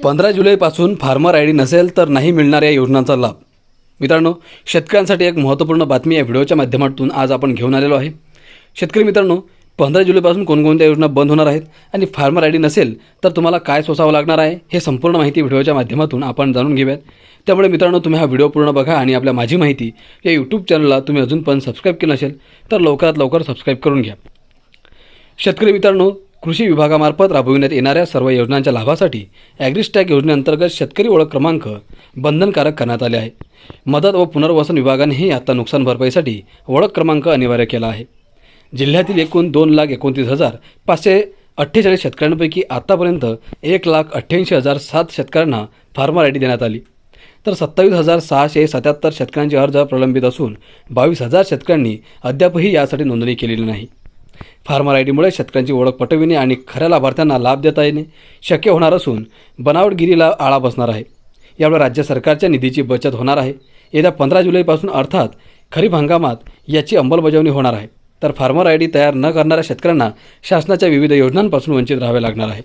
पंधरा जुलैपासून farmer I D नसेल तर नाही मिळणार या योजनांचा लाभ. मित्रांनो शेतकऱ्यांसाठी एक महत्त्वपूर्ण बातमी या व्हिडिओच्या माध्यमातून आज आपण घेऊन आलेलो आहे. शेतकरी मित्रांनो पंधरा जुलैपासून कोणकोणत्या योजना बंद होणार आहेत आणि फार्मर आय डी नसेल तर तुम्हाला काय सोसावं लागणार आहे हे संपूर्ण माहिती व्हिडिओच्या माध्यमातून आपण जाणून घेऊयात. त्यामुळे मित्रांनो तुम्ही हा व्हिडिओ पूर्ण बघा आणि आपल्या माझी माहिती या यूट्यूब चॅनलला तुम्ही अजून पण सबस्क्राईब केलं नसेल तर लवकरात लवकर सबस्क्राईब करून घ्या. शेतकरी मित्रांनो कृषी विभागामार्फत राबविण्यात येणाऱ्या सर्व योजनांच्या लाभासाठी ॲग्रिस्टॅग योजनेअंतर्गत शेतकरी ओळख क्रमांक बंधनकारक करण्यात आले आहे. मदत व पुनर्वसन विभागानेही आता नुकसान भरपाईसाठी ओळख क्रमांक अनिवार्य केला आहे. जिल्ह्यातील एकूण दोन लाख एकोणतीस हजार पाचशे अठ्ठेचाळीस शेतकऱ्यांपैकी आतापर्यंत एक लाख अठ्ठ्याऐंशी हजार सात शेतकऱ्यांना फार्मर आय डी देण्यात आली. तर सत्तावीस हजार सहाशे सत्याहत्तर शेतकऱ्यांचे अर्ज प्रलंबित असून बावीस हजार शेतकऱ्यांनी अद्यापही यासाठी नोंदणी केलेली नाही. फार्मर आय डीमुळे शेतकऱ्यांची ओळख पटविणे आणि खऱ्या लाभार्थ्यांना लाभ देता येणे शक्य होणार असून बनावटगिरीला आळा बसणार आहे. यामुळे राज्य सरकारच्या निधीची बचत होणार आहे. येत्या पंधरा जुलैपासून अर्थात खरीप हंगामात याची अंमलबजावणी होणार आहे. तर फार्मर आय डी तयार न करणाऱ्या शेतकऱ्यांना शासनाच्या विविध योजनांपासून वंचित राहावे लागणार आहे.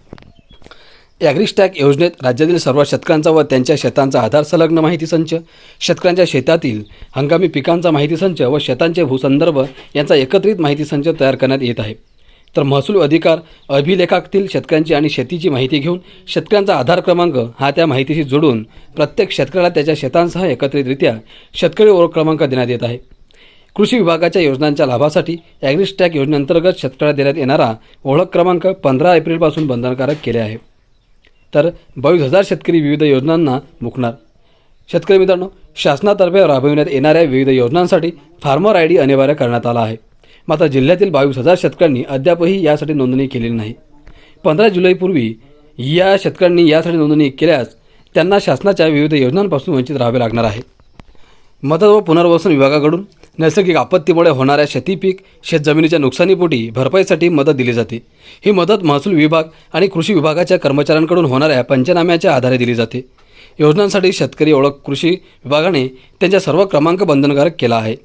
ॲग्रिस्टॅक योजनेत राज्यातील सर्व शेतकऱ्यांचा व त्यांच्या शेतांचा आधार संलग्न माहिती संच शेतकऱ्यांच्या शेतातील हंगामी पिकांचा माहिती संच व शेतांचे भूसंदर्भ यांचा एकत्रित माहिती संच तयार करण्यात येत आहे. तर महसूल अधिकार अभिलेखातील शेतकऱ्यांची आणि शेतीची माहिती घेऊन शेतकऱ्यांचा आधार क्रमांक हा त्या माहितीशी जोडून प्रत्येक शेतकऱ्याला त्याच्या शेतांसह एकत्रितरित्या शेतकरी ओळख क्रमांक देण्यात येत आहे. कृषी विभागाच्या योजनांच्या लाभासाठी ॲग्रिस्टॅक योजनेअंतर्गत शेतकऱ्याला देण्यात येणारा ओळख क्रमांक पंधरा एप्रिलपासून बंधनकारक केले आहे. तर बावीस हजार शेतकरी विविध योजनांना मुकणार. शेतकरी मित्रांनो शासनातर्फे राबविण्यात येणाऱ्या विविध योजनांसाठी फार्मर आय डी अनिवार्य करण्यात आला आहे. मात्र जिल्ह्यातील बावीस हजार शेतकऱ्यांनी अद्यापही यासाठी नोंदणी केलेली नाही. पंधरा जुलैपूर्वी या शेतकऱ्यांनी यासाठी नोंदणी केल्यास त्यांना शासनाच्या विविध योजनांपासून वंचित राहावे लागणार आहे. मदत व पुनर्वसन विभागाकडून नैसर्गिक आपत्तीमुळे होणाऱ्या शेतीपीक शेतजमिनीच्या नुकसानीपोटी भरपाईसाठी मदत दिली जाते. ही मदत महसूल विभाग आणि कृषी विभागाच्या कर्मचाऱ्यांकडून होणाऱ्या पंचनाम्याच्या आधारे दिली जाते. योजनांसाठी शेतकरी ओळख कृषी विभागाने त्यांच्या सर्व क्रमांक बंधनकारक केला आहे.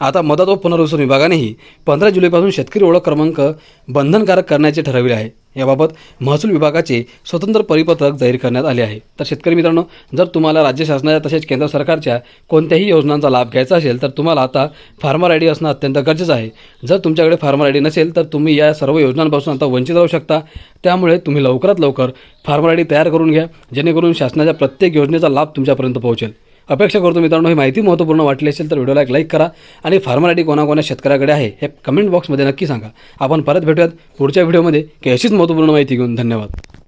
आता मदत व पुनर्वसन विभागानेही पंधरा जुलैपासून शेतकरी ओळख क्रमांक बंधनकारक करण्याचे ठरविले आहे. याबाबत महसूल विभागाचे स्वतंत्र परिपत्रक जाहीर करण्यात आले आहे. तर शेतकरी मित्रांनो जर तुम्हाला राज्य शासनाच्या तसेच केंद्र सरकारच्या कोणत्याही योजनांचा लाभ घ्यायचा असेल तर तुम्हाला आता फार्मर आय डी असणं अत्यंत गरजेचं आहे. जर तुमच्याकडे फार्मर आय डी नसेल तर तुम्ही या सर्व योजनांपासून आता वंचित राहू शकता. त्यामुळे तुम्ही लवकरात लवकर फार्मर आय डी तयार करून घ्या जेणेकरून शासनाच्या प्रत्येक योजनेचा लाभ तुमच्यापर्यंत पोहोचेल. अपेक्षा करतो मित्रांनो ही माहिती महत्त्वपूर्ण वाटली असेल तर व्हिडिओला एक लाईक करा आणि फार्मर कोणाकोणा शेतकऱ्याकडे आहे हे कमेंट बॉक्समध्ये नक्की सांगा. आपण परत भेटूयात पुढच्या व्हिडिओमध्ये की अशीच महत्त्वपूर्ण माहिती घेऊन धन्यवाद.